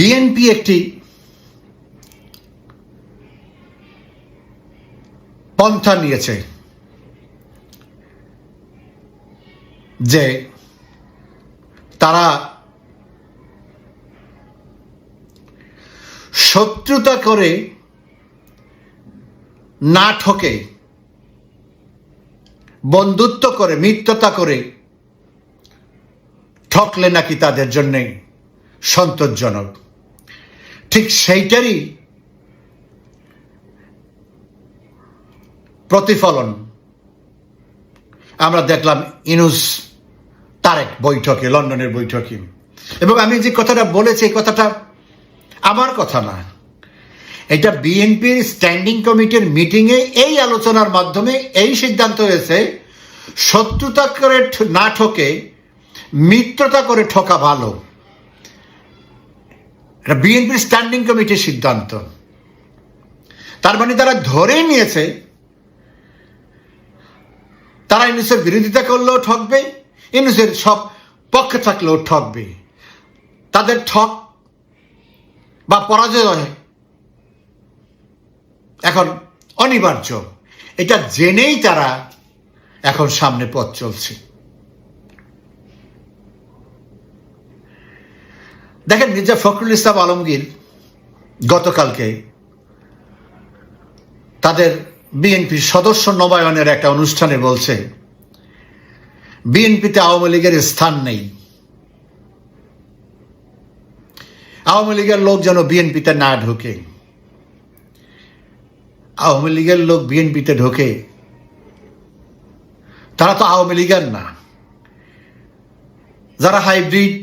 BNP একটি পন্থা নিয়েছে যে তারা শত্রুতা করে না ঠকে, বন্ধুত্ব করে, মিত্রতা করে ঠকলে নাকি তাদের জন্যে সন্তোষজনক। ঠিক সেইটারই প্রতিফলন। আমরা দেখলাম ইনুস তারেক বৈঠকে, লন্ডনের বৈঠকে। এবং আমি যে কথাটা বলেছি, এই কথাটা আমার কথা না। এটা বিএনপির স্ট্যান্ডিং কমিটির মিটিংয়ে এই আলোচনার মাধ্যমে এই সিদ্ধান্ত হয়েছে, শত্রুতা করে না ঠকে মিত্রতা করে ঠকা ভালো। এটা বিএনপির স্ট্যান্ডিং কমিটির সিদ্ধান্ত। তার মানে তারা ধরেই নিয়েছে, তারা ইউনুসের বিরোধিতা করলেও ঠকবে, ইউনুসের সব পক্ষে থাকলেও ঠকবে। তাদের ঠক বা পরাজয় এখন অনিবার্য। এটা জেনেই তারা এখন সামনে পথ চলছে। দেখেন মির্জা ফখরুল ইসলাম আলমগীর গতকালকে তাদের বিএনপির সদস্য নবায়নের একটা অনুষ্ঠানে বলছে, বিএনপিতে আওয়ামী লীগের স্থান নেই। আওয়ামী লীগের লোক যেন বিএনপিতে না ঢোকে। আওয়ামী লীগের লোক বিএনপিতে ঢোকে, তারা তো আওয়ামী লীগের না। যারা হাইব্রিড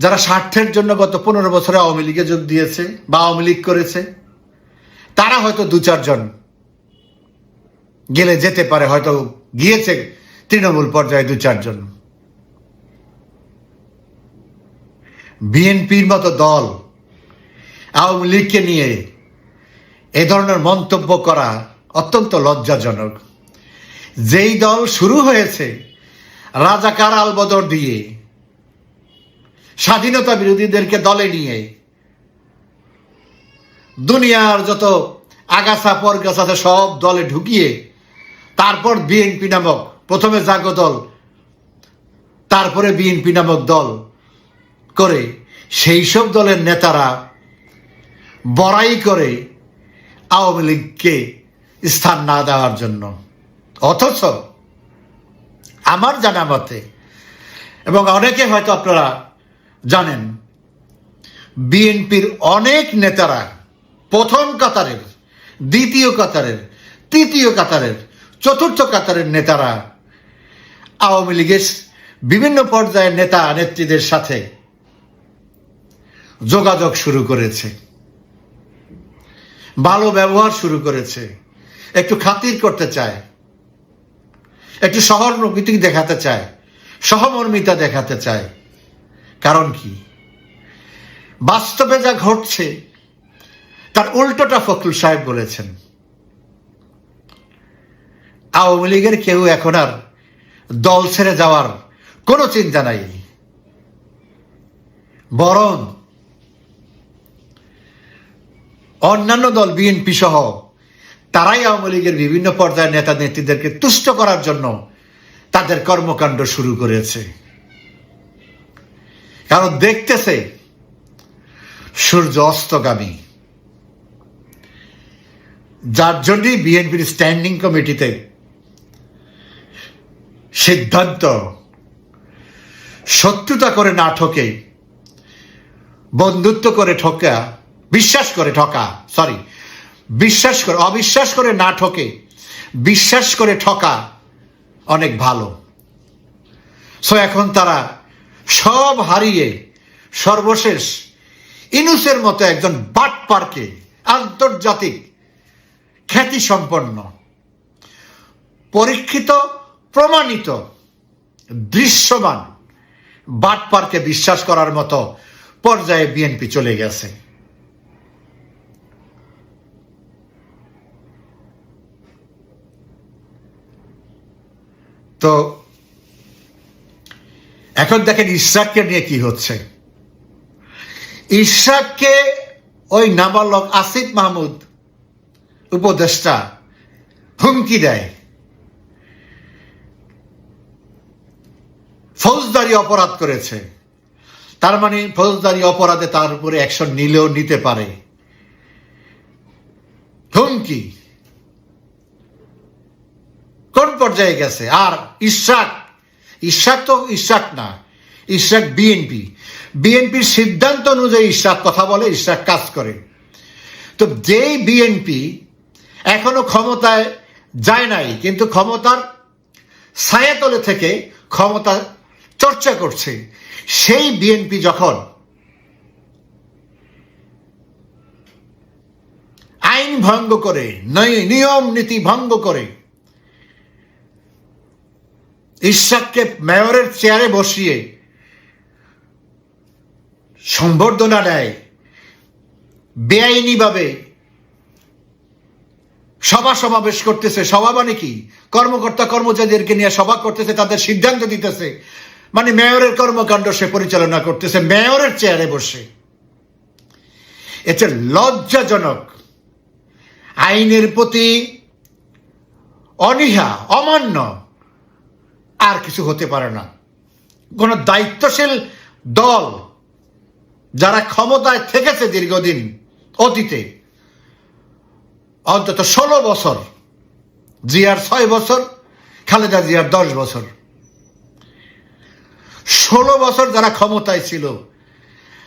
যারা স্বার্থের জন্য গত পনেরো বছরে আওয়ামী লীগে যোগ দিয়েছে বা আওয়ামী লীগ করেছে, তারা হয়তো দু চারজন গেলে যেতে পারে, হয়তো গিয়েছে তৃণমূল পর্যায়ে দু চারজন। বিএনপির মতো দল আওয়ামী লীগকে নিয়ে এ ধরনের মন্তব্য করা অত্যন্ত লজ্জাজনক। যেই দল শুরু হয়েছে রাজাকার আলবদর দিয়ে স্বাধীনতা বিরোধীদেরকে দলে নিয়ে। দুনিয়ার যত আগাছা পরগাছা সব দলে ঢুকিয়ে, তারপর বিএনপি নামক, প্রথমে জাগো দল, তারপরে বিএনপি নামক দল করে, সেই সব দলের নেতারা বড়াই করে আওয়ামী লীগকে স্থান না দেওয়ার জন্য। অথচ আমার জানা মতে, এবং অনেকে হয়তো আপনারা জানেন, বিএনপির অনেক নেতারা প্রথম কাতারের, দ্বিতীয় কাতারের, তৃতীয় কাতারের, চতুর্থ কাতারের নেতারা আওয়ামী লীগের বিভিন্ন পর্যায়ের নেতা নেত্রীদের সাথে যোগাযোগ শুরু করেছে। ভালো ব্যবহার শুরু করেছে। একটু খাতির করতে চায়। একটু সহমর্মিতা দেখাতে চায়। সহমর্মিতা দেখাতে চায়। কারণ কি? বাস্তবে যা ঘটছে, তার উল্টোটা ফখরুল সাহেব বলেছেন। আওয়ামী লীগের কেউ এখন আর দল ছেড়ে যাওয়ার কোনো চিন্তা নাই। বরং অন্যান্য দল, বিএনপি সহ, তারাই আওয়ামী লীগের বিভিন্ন পর্যায়ের নেতা নেত্রীদেরকে তুষ্ট করার জন্য তাদের কর্মকাণ্ড শুরু করেছে। কারণ দেখতেছে, সূর্য অস্তগামী। যার জন্যই বিএনপির স্ট্যান্ডিং কমিটিতে সিদ্ধান্ত, শত্রুতা করে না ঠকে, বন্ধুত্ব করে ঠকা, বিশ্বাস করে ঠকা সরি বিশ্বাস করে, অবিশ্বাস করে না ঠকে, বিশ্বাস করে ঠকা অনেক ভালো। সো এখন তারা সব হারিয়ে সর্বশেষ ইনুসের মতো একজন বাট পার্কে আন্তর্জাতিক খ্যাতি সম্পন্ন, পরীক্ষিত, প্রমাণিত, দৃশ্যমান বাট পার্কে বিশ্বাস করার মতো পর্যায়ে বিএনপি চলে গেছে। তো এখন দেখেন ইসরাককে নিয়ে কি হচ্ছে। ইশাককে ওই নাবালক আসিফ মাহমুদ, উপদেষ্টা, হুমকি দেয়। ফৌজদারি অপরাধ করেছে। তার মানে ফৌজদারি অপরাধে তার উপরে অ্যাকশন নিলেও নিতে পারে। হুমকি। কোন পর্যায়ে গেছে? আর ইশাক ইশাক তো না, ইশাক বিএনপি বিএনপির সিদ্ধান্ত অনুযায়ী ইশাক কথা বলে, ইশাক কাজ করে। তো যেই বিএনপি এখনও ক্ষমতায় যায় নাই, কিন্তু ক্ষমতার ছায়াতলে থেকে ক্ষমতা চর্চা করছে, সেই বিএনপি যখন আইন ভঙ্গ করে, নয়- নিয়ম নীতি ভঙ্গ করে ইশাককে মেয়রের চেয়ারে বসিয়ে সম্বর্ধনা দেয়। বেআইনিভাবে সভা সমাবেশ করতেছে। সভা মানে কি? কর্মকর্তা কর্মচারীদেরকে নিয়ে সভা করতেছে, তাদের সিদ্ধান্ত দিতেছে। মানে মেয়রের কর্মকাণ্ড সে পরিচালনা করতেছে, মেয়রের চেয়ারে বসে। এটা লজ্জাজনক। আইনের প্রতি অনীহা, অমান্য আর কিছু হতে পারে না। কোন দায়িত্বশীল দল যারা ক্ষমতায় থেকেছে দীর্ঘদিন অতীতে, অন্তত ষোলো বছর, জিয়ার ছয় বছর, খালেদা জিয়ার দশ বছর। ষোলো বছর যারা ক্ষমতায় ছিল,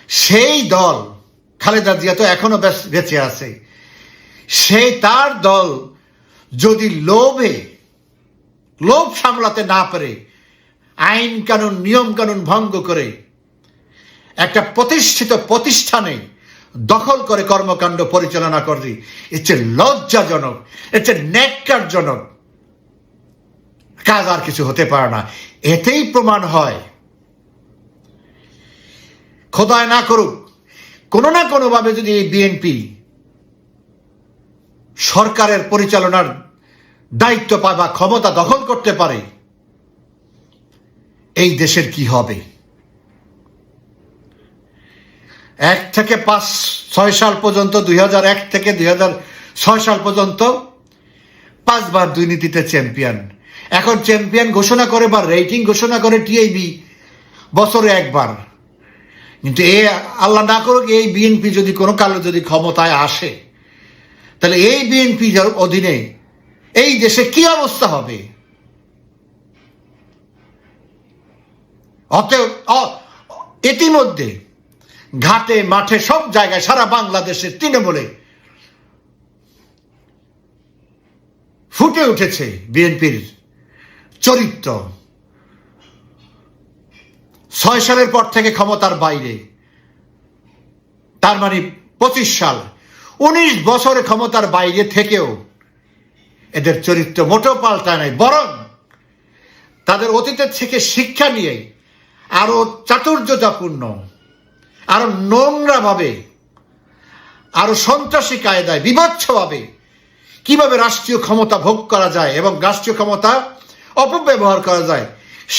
সেই দল, খালেদা জিয়া তো এখনও বেঁচে আছে, সেই তার দল যদি লোভে লোভ সামলাতে না পারে, আইন কানুন, নিয়ম কানুন ভঙ্গ করে, একটা প্রতিষ্ঠিত প্রতিষ্ঠানে দখল করে কর্মকাণ্ড পরিচালনা করে এচ্ছে লজ্জাজনক এচ্ছে ন্যাক্কারজনক কাজ আর কিছু হতে পারে না। এতেই প্রমাণ হয়, খোদায় না করুক, কোনো না কোনোভাবে যদি এই বিএনপি সরকারের পরিচালনার দায়িত্ব পায় বা ক্ষমতা দখল করতে পারে, এই দেশের কি হবে? এক থেকে পাঁচ, ছয় সাল পর্যন্ত, দুই এক থেকে দুই ছয় সাল পর্যন্ত পাঁচবার দুর্নীতিতে চ্যাম্পিয়ন। এখন চ্যাম্পিয়ন ঘোষণা করে বা রেটিং ঘোষণা করে টিআইবি বছরে একবার। কিন্তু এ আল্লাহ না করুক, এই বিএনপি যদি কোনো কালো যদি ক্ষমতায় আসে, তাহলে এই বিএনপি অধীনে এই দেশে কি অবস্থা হবে? অতএব ইতিমধ্যে ঘাটে, মাঠে, সব জায়গায় সারা বাংলাদেশে তৃণমূলে ফুটে উঠেছে বিএনপির চরিত্র। ছয় সালের পর থেকে ক্ষমতার বাইরে। তার মানে পঁচিশ সাল। উনিশ বছরে ক্ষমতার বাইরে থেকেও এদের চরিত্র মোটেও পাল্টায় নাই, বরং তাদের অতীতের থেকে শিক্ষা নিয়ে আরও চাতুর্যতাপূর্ণ, আরও নোংরাভাবে, আরও সন্ত্রাসী কায়দায়, বিভৎসভাবে কীভাবে রাষ্ট্রীয় ক্ষমতা ভোগ করা যায় এবং রাষ্ট্রীয় ক্ষমতা অপব্যবহার করা যায়,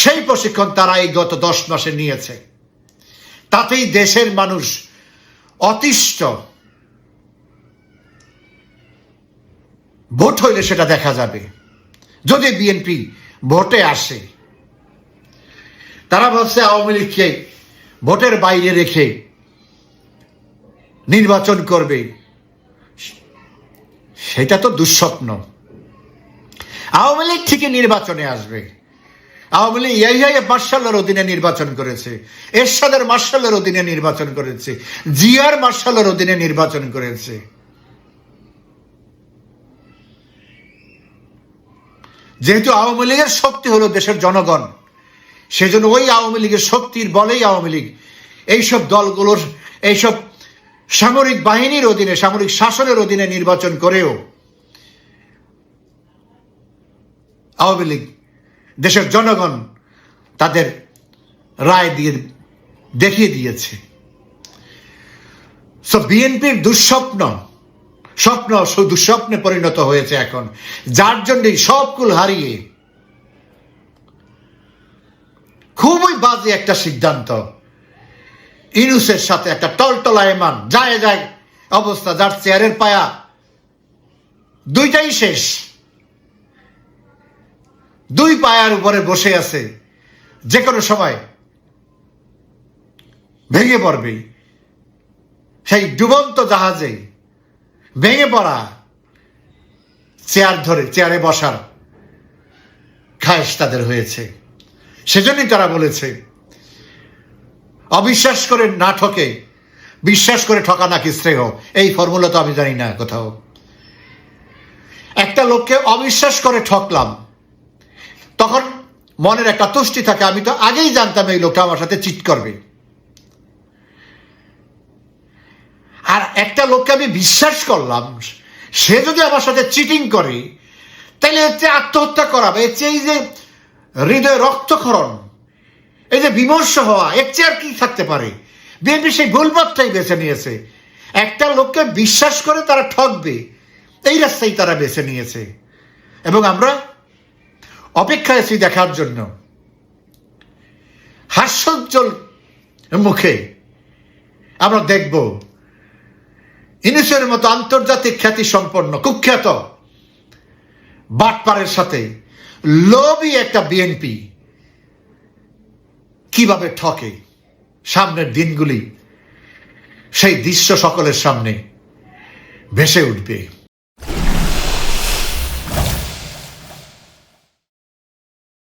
সেই প্রশিক্ষণ তারা এই গত দশ মাসে নিয়েছে। তাতেই দেশের মানুষ অতিষ্ঠ ভোট হইলে সেটা দেখা যাবে। যদি বিএনপি ভোটে আসে, তারা ভাবছে আওয়ামী লীগকে ভোটের বাইরে রেখে নির্বাচন করবে। সেটা তো দুঃস্বপ্ন। আওয়ামী লীগ ঠিকই নির্বাচনে আসবে। আওয়ামী লীগ ইয়াইয়া মার্শালের অধীনে নির্বাচন করেছে। এরশাদের মার্শালের অধীনে নির্বাচন করেছে। জিয়ার মার্শালের অধীনে নির্বাচন করেছে। যেহেতু আওয়ামী লীগের শক্তি হলো দেশের জনগণ, সেজন্য ওই আওয়ামী লীগের শক্তির বলেই আওয়ামী লীগ এইসব দলগুলোর, এইসব সামরিক বাহিনীর অধীনে, সামরিক শাসনের অধীনে নির্বাচন করেও আওয়ামী লীগ দেশের জনগণ তাদের রায় দিয়ে, দেখিয়ে দিয়েছে। সো বিএনপির দুঃস্বপ্ন স্বপ্ন সু- দুঃস্বপ্নে পরিণত হয়েছে এখন। যার জন্যই সবকুল হারিয়ে খুবই বাজে একটা সিদ্ধান্ত। ইনুসের সাথে একটা টলটলায়মান যায় যায় অবস্থা, যার চেয়ারের পায়া দুইটাই শেষ। দুই পায়ার উপরে বসে আছে যে কোনো সময় ভেঙে পড়বে সেই ডুবন্ত জাহাজে ভেঙে পড়া চেয়ার ধরে, চেয়ারে বসার খায়েশ তাদের হয়েছে। সেজন্যই তারা বলেছে, অবিশ্বাস করে না ঠকে, বিশ্বাস করে ঠকা নাকি শ্রেয় এই ফর্মুলা তো আমি জানি না কোথাও। একটা লোককে অবিশ্বাস করে ঠকলাম, তখন মনের একটা তুষ্টি থাকে। আমি তো আগেই জানতাম এই লোকটা আমার সাথে চিট করবে। আর একটা লোককে আমি বিশ্বাস করলাম, সে যদি আমার সাথে চিটিং করে তাহলে এর চেয়ে আত্মহত্যা করাবে, এর চেয়ে এই যে হৃদয় রক্তক্ষরণ, এই যে বিমর্ষ হওয়া, এর চেয়ে আর কি থাকতে পারে? বিএনপি সেই ভুলপথটাই বেছে নিয়েছে। একটা লোককে বিশ্বাস করে তারা ঠকবে এই রাস্তাই তারা বেছে নিয়েছে। এবং আমরা অপেক্ষায় আছি দেখার জন্য। হাস্যোজ্জ্বল মুখে আমরা দেখব ইনিসের মতো আন্তর্জাতিক খ্যাতি সম্পন্ন, কুখ্যাত বাটপারের সাথে লোভই একটা বিএনপি কীভাবে ঠকে সামনের দিনগুলি, সেই দৃশ্য সকলের সামনে ভেসে উঠবে।